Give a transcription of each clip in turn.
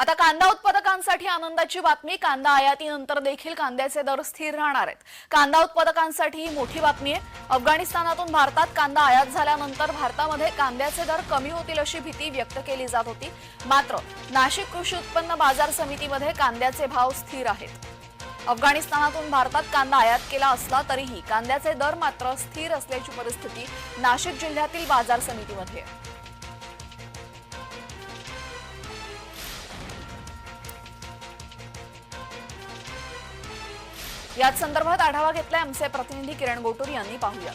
आता कांदा उत्पादकांसाठी आनंदाची बातमी. कांदा आयातीनंतर देखील कांद्याचे दर स्थिर राहणार आहेत. कांदा उत्पादकांसाठी ही मोठी बातमी आहे. अफगाणिस्तानातून भारतात कांदा आयात झाल्यानंतर भारतामध्ये कांद्याचे दर कमी होतील अशी भीती व्यक्त केली जात होती. मात्र नाशिक कृषी उत्पन्न बाजार समितीमध्ये कांद्याचे भाव स्थिर आहेत. अफगाणिस्तानातून भारतात कांदा आयात केला असला तरीही कांद्याचे दर मात्र स्थिर असल्याची परिस्थिती नाशिक जिल्ह्यातील बाजार समितीमध्ये आहे. याच संदर्भात आढावा घेतलाय आमचे प्रतिनिधी किरण गोटूर यांनी. पाहूया.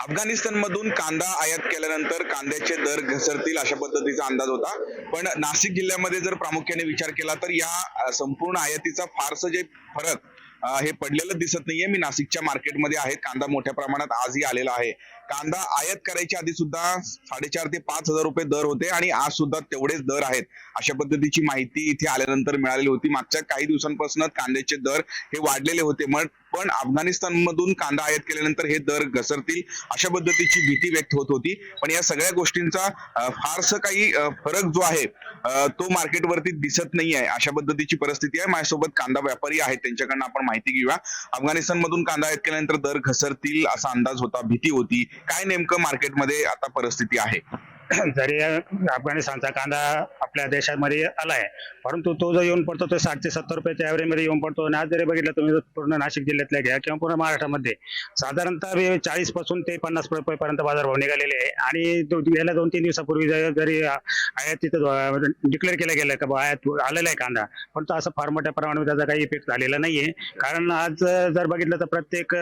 अफगाणिस्तानमधून कांदा आयात केल्यानंतर कांद्याचे दर घसरतील अशा पद्धतीचा अंदाज होता. पण नाशिक जिल्ह्यामध्ये जर प्रामुख्याने विचार केला तर या संपूर्ण आयातीचा फारसं जे फरक हे पडलेलं दिसत नाहीये. मी नाशिकच्या मार्केटमध्ये आहे. कांदा मोठ्या प्रमाणात आजही आलेला आहे. कांदा आयात करायच्या आधी सुद्धा साडेचार ते पाच हजार रुपये दर होते आणि आज सुद्धा तेवढेच दर आहेत. अशा पद्धतीची माहिती इथे आल्यानंतर मिळालेली होती. मागच्या काही दिवसांपासून कांद्याचे दर हे वाढलेले होते. मग पण अफगाणिस्तान मधून कांदा आयात केल्यानंतर हे दर घसरतील अशा पद्धतीची भीती व्यक्त होत होती. पण या सगळ्या गोष्टींचा अ, फारसं काही फरक जो आहे तो मार्केटवरती दिसत नाही आहे. अशा पद्धतीची परिस्थिती आहे. माझ्यासोबत कांदा व्यापारी आहेत. त्यांच्याकडनं आपण माहिती घेऊया. अफगाणिस्तान मधून कांदा आयात केल्यानंतर दर घसरतील असा अंदाज होता भीती होती. काय नेमकं मार्केटमध्ये आता परिस्थिती आहे? जरी अफगाणिस्तानचा कांदा आपल्या देशामध्ये आलाय. परंतु तो जो येऊन पडतो तो साठ ते सत्तर रुपयाच्या ॲव्हरेजमध्ये येऊन पडतो. आणि आज जरी बघितलं तुम्ही पूर्ण नाशिक जिल्ह्यातल्या घ्या किंवा पूर्ण महाराष्ट्रामध्ये साधारणतः चाळीसपासून ते पन्नास रुपयेपर्यंत बाजारभाव निघालेले आहे. आणि गेल्या दोन तीन दिवसापूर्वी जर- जरी आयात तिथं डिक्लेअर म्हणजे केलं गेलं का आयात आलेला आहे कांदा. पण तो असं फार मोठ्या प्रमाणात त्याचा काही इफेक्ट झालेला नाहीये. कारण आज जर बघितलं तर प्रत्येक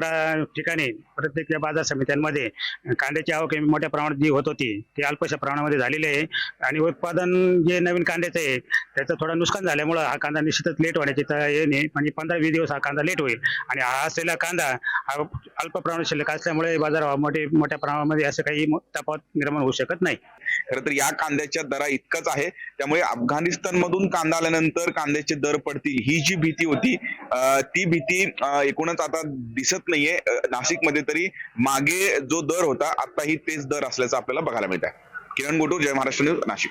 ठिकाणी प्रत्येक बाजार समित्यांमध्ये कांद्याची आवक मोठ्या प्रमाणात जी होत होती ती अल्पशा प्रमाणामध्ये झालेली आहे. आणि उत्पादन जे नवीन कांद्याचं आहे त्याचं थोडं नुकसान झाल्यामुळं हा कांदा निश्चितच लेट होण्याची हे नाही. म्हणजे पंधरा वीस दिवस हा कांदा लेट होईल. आणि हा असलेला कांदा हा अल्प प्रमाणात शिल्लक असल्यामुळे बाजार मोठे मोठ्या प्रमाणामध्ये असं काही तफावत निर्माण होऊ शकत नाही. खरं तर या कांद्याच्या दरा इतकंच आहे. त्यामुळे अफगाणिस्तान मधून कांदा आल्यानंतर कांद्याचे दर पडतील ही जी भीती होती ती भीती एकूणच आता दिसत नाहीये. नाशिकमध्ये तरी मागे जो दर होता आताही तेच दर असल्याचं आपल्याला बघायला मिळत आहे किरण गोटू जय महाराष्ट्र न्यूज नाशिक.